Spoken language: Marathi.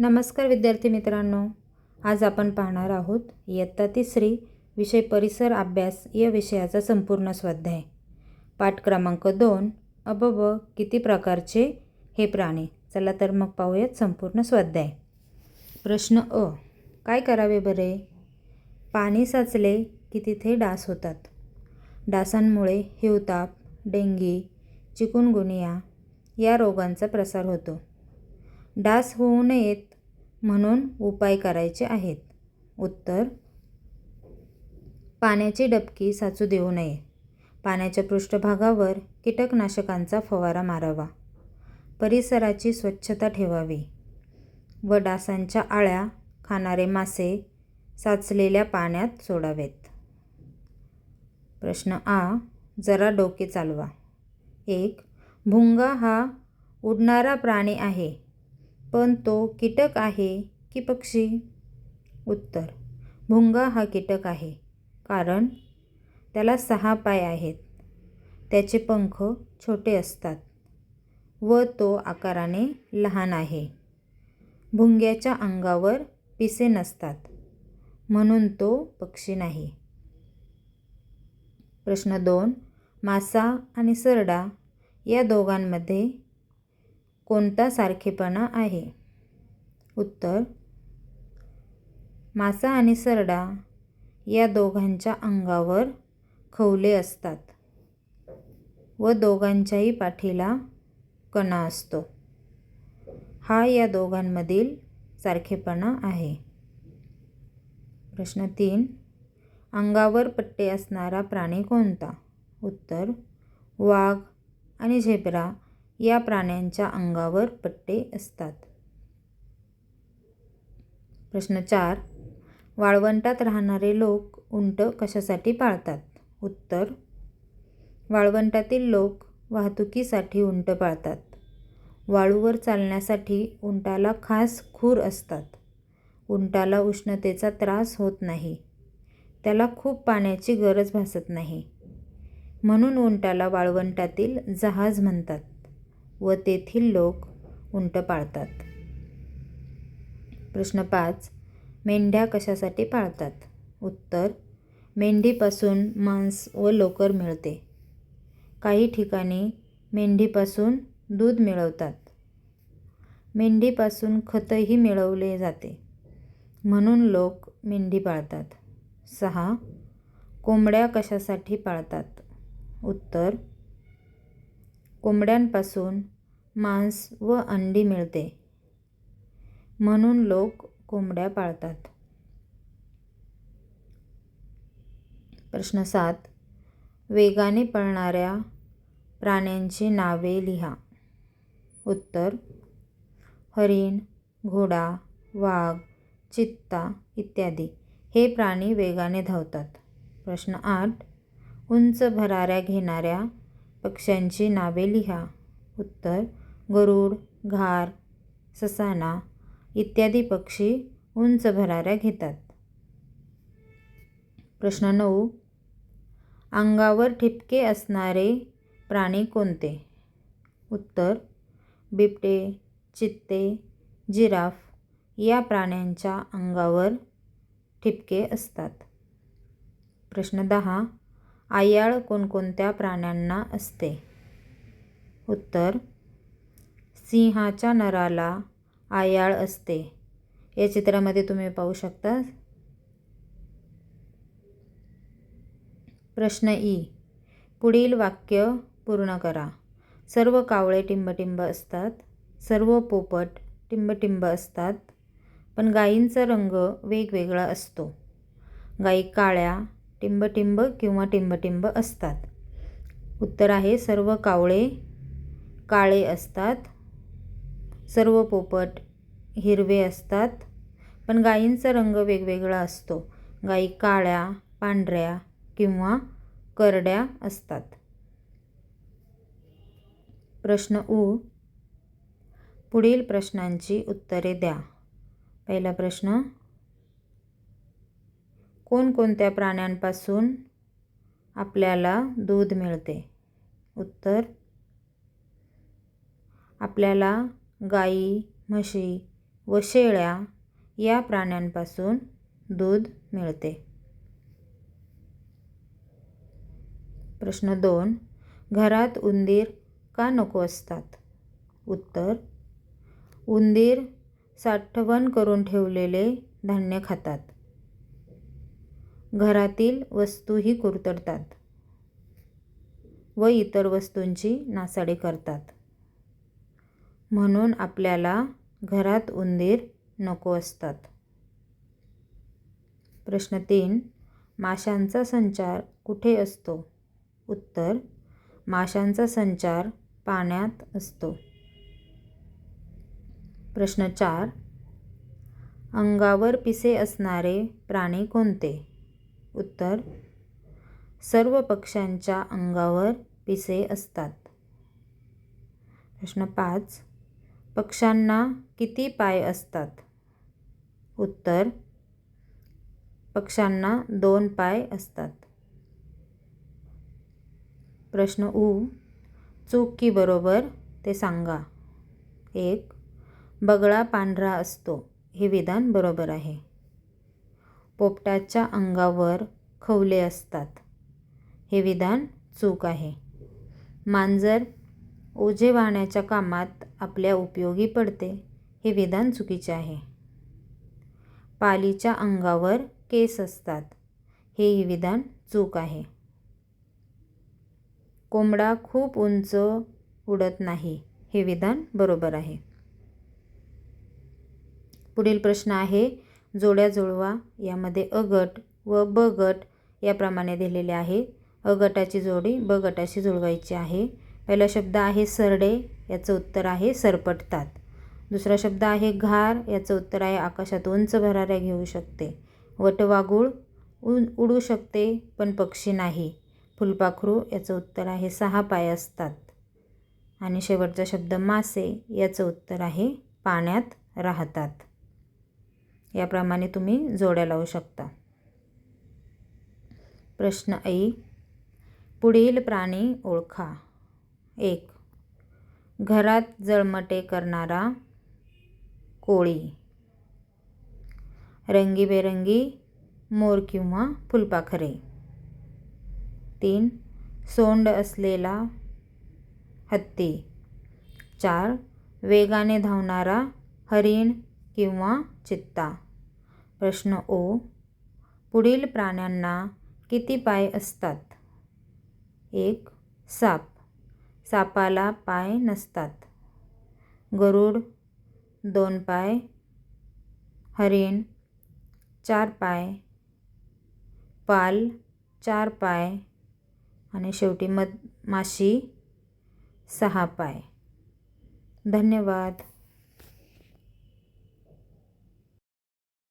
नमस्कार विद्यार्थी मित्रांनो आज आपण पाहणार आहोत इयत्ता तिसरी विषय परिसर अभ्यास या विषयाचा संपूर्ण स्वाध्याय. पाठ क्रमांक दोन अबब किती प्रकारचे हे प्राणी? चला तर मग पाहूयात संपूर्ण स्वाध्याय. प्रश्न अ काय करावे बरे? पाणी साचले की तिथे डास होतात. डासांमुळे हिवताप डेंगी चिकुनगुनिया या रोगांचा प्रसार होतो. डास होऊ नयेत म्हणून उपाय करायचे आहेत. उत्तर पाण्याची डबकी साचू देऊ नये. पाण्याच्या पृष्ठभागावर कीटकनाशकांचा फवारा मारावा. परिसराची स्वच्छता ठेवावी. व डासांच्या आळ्या खाणारे मासे साचलेल्या पाण्यात सोडावेत. प्रश्न आ जरा डोके चालवा. एक भुंगा हा उडणारा प्राणी आहे. पण तो कीटक आहे की पक्षी? उत्तर भुंगा हा कीटक आहे कारण त्याला सहा पाय आहेत. त्याचे पंख छोटे असतात व तो आकाराने लहान आहे. भुंग्याच्या अंगावर पिसे नसतात म्हणून तो पक्षी नाही. प्रश्न दोन मासा आणि सरडा या दोघांमध्ये कोणता सारखेपणा आहे? उत्तर मासा आणि सरडा या दोघांच्या अंगावर खवले असतात व दोघांच्याही पाठीला कणा असतो. हा या दोघांमधील सारखेपणा आहे. प्रश्न तीन अंगावर पट्टे असणारा प्राणी कोणता? उत्तर वाघ आणि झेब्रा या प्राण्यांच्या अंगावर पट्टे असतात. प्रश्न चार. वाळवंटात राहणारे लोक उंट कशासाठी पाळतात? उत्तर. वाळवंटातील लोक वाहतुकीसाठी उंट पाळतात. वाळूवर चालण्यासाठी उंटाला खास खूर असतात. उंटाला उष्णतेचा त्रास होत नाही. त्याला खूप पाण्याची गरज भासत नाही. म्हणून उंटाला वाळवंटातील जहाज म्हणतात. व तेथील लोक उंट पाळतात. प्रश्न पाच. मेंढ्या कशासाठी पाळतात? उत्तर. मेंढीपासून मांस व लोकर मिळते. काही ठिकाणी मेंढीपासून दूध मिळवतात. मेंढीपासून खतही मिळवले जाते. म्हणून लोक मेंढी पाळतात. सहा. कोंबड्या कशासाठी पाळतात? उत्तर. कोंबड्यांपासून मांस व अंडी मिळते. म्हणून लोक कोंबड्या पाळतात. प्रश्न सात. वेगाने पळणाऱ्या प्राण्यांची नावे लिहा. उत्तर हरिण घोडा वाघ चित्ता इत्यादी. हे प्राणी वेगाने धावतात. प्रश्न आठ. उंच भराऱ्या घेणाऱ्या पक्ष्यांची नावे लिहा. उत्तर गरुड घार ससाना इत्यादी पक्षी उंच भराऱ्या घेतात. प्रश्न नऊ. अंगावर ठिपके असणारे प्राणी कोणते? उत्तर बिबटे चित्ते जिराफ या प्राण्यांच्या अंगावर ठिपके असतात. प्रश्न दहा. आयाळ कोणकोणत्या प्राण्यांना असते? उत्तर सिंहाच्या नराला आयाळ असते. या चित्रामध्ये तुम्ही पाहू शकता. प्रश्न ई पुढील वाक्य पूर्ण करा. सर्व कावळे टिंबटिंब असतात सर्व पोपट टिंबटिंब असतात पण गायींचा रंग वेगवेगळा असतो. गायी काळ्या टिंबटिंब किंवा टिंबटिंब असतात. उत्तर आहे सर्व कावळे काळे असतात. सर्व पोपट हिरवे असतात. पण गायींचा रंग वेगवेगळा असतो. गायी काळ्या पांढऱ्या किंवा करड्या असतात. प्रश्न उ. पुढील प्रश्नांची उत्तरे द्या. पहिला प्रश्न कोणकोणत्या प्राण्यांपासून आपल्याला दूध मिळते? उत्तर आपल्याला गाई म्हशी व शेळ्या या प्राण्यांपासून दूध मिळते. प्रश्न दोन घरात उंदीर का नको असतात? उत्तर उंदीर साठवण करून ठेवलेले धान्य खातात. घरातील वस्तूही कुरतडतात व इतर वस्तूंची नासाडी करतात. म्हणून आपल्याला घरात उंदीर नको असतात. प्रश्न तीन माशांचा संचार कुठे असतो? उत्तर माशांचा संचार पाण्यात असतो. प्रश्न चार अंगावर पिसे असणारे प्राणी कोणते? उत्तर. सर्व पक्ष्यांच्या अंगावर पिसे असतात. प्रश्न पाच. पक्ष्यांना किती पाय असतात? उत्तर. पक्ष्यांना दोन पाय असतात. प्रश्न उ. चूक की बरोबर ते सांगा. एक. बगळा पांढरा असतो. हे विधान बरोबर आहे. पोपटाच्या अंगावर खवले असतात. हे विधान चूक आहे. मांजर ओझे वाहण्याच्या कामात आपल्या उपयोगी पडते हे विधान चुकीचे आहे. पालीच्या अंगावर केस असतात हेही विधान चूक आहे. कोंबडा खूप उंच उडत नाही हे विधान बरोबर आहे. पुढील प्रश्न आहे जोड्या जुळवा यामध्ये अ गट व ब गट याप्रमाणे दिलेले आहे. अ गटाची जोडी ब गटाशी जुळवायची आहे. पहिला शब्द आहे सरडे याचं उत्तर आहे सरपटतात. दुसरा शब्द आहे घार याचं उत्तर आहे आकाशात उंच भराऱ्या घेऊ शकते. वटवागुळ उडू शकते पण पक्षी नाही. फुलपाखरू याचं उत्तर आहे सहा पाय असतात. आणि शेवटचा शब्द मासे याचं उत्तर आहे पाण्यात राहतात. याप्रमाणे तुम्ही जोड्या लावू शकता. प्रश्न ऐ पुढील प्राणी ओळखा. एक. घरात जळमटे करणारा कोळी. रंगीबेरंगी मोर किंवा फुलपाखरे. तीन. सोंड असलेला हत्ती. चार. वेगाने धावणारा हरिण किंवा चित्ता. प्रश्न ओ. पुढील प्राण्यांना किती पाय असतात? एक साप. सापाला पाय नसतात. गरुड दोन पाय. हरिण चार पाय. पाल चार पाय. आणि शेवटी मध माशी सहा पाय. धन्यवाद.